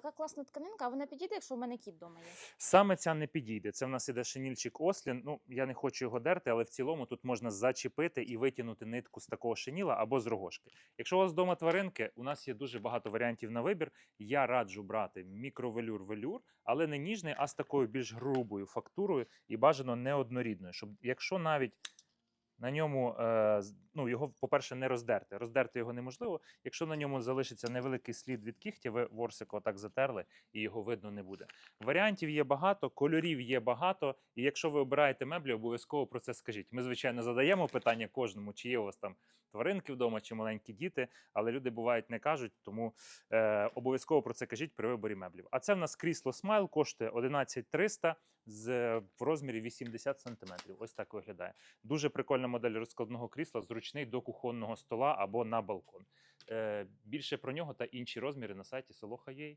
така класна тканинка, а вона підійде, якщо в мене кіт вдома є. Саме ця не підійде. Це в нас іде шинільчик Ослін. Ну, я не хочу його дерти, але в цілому тут можна зачепити і витягнути нитку з такого шиніла або з рогошки. Якщо у вас вдома тваринки, у нас є дуже багато варіантів на вибір. Я раджу брати мікровелюр-велюр, але не ніжний, а з такою більш грубою фактурою і бажано неоднорідною. Щоб якщо навіть на ньому е, ну, його, по-перше, не роздерти. Роздерти його неможливо. Якщо на ньому залишиться невеликий слід від кігтя, ви ворсика отак затерли, і його видно не буде. Варіантів є багато, кольорів є багато. І якщо ви обираєте меблі, обов'язково про це скажіть. Ми, звичайно, задаємо питання кожному, чи є у вас там тваринки вдома, чи маленькі діти, але люди бувають не кажуть, тому е, обов'язково про це кажіть при виборі меблів. А це в нас крісло Смайл коштує 11300 з в розмірі 80 см. Ось так виглядає. Дуже прикольна модель розкладного крісла, зручний до кухонного стола або на балкон. Е, більше про нього та інші розміри на сайті Soloha.ua.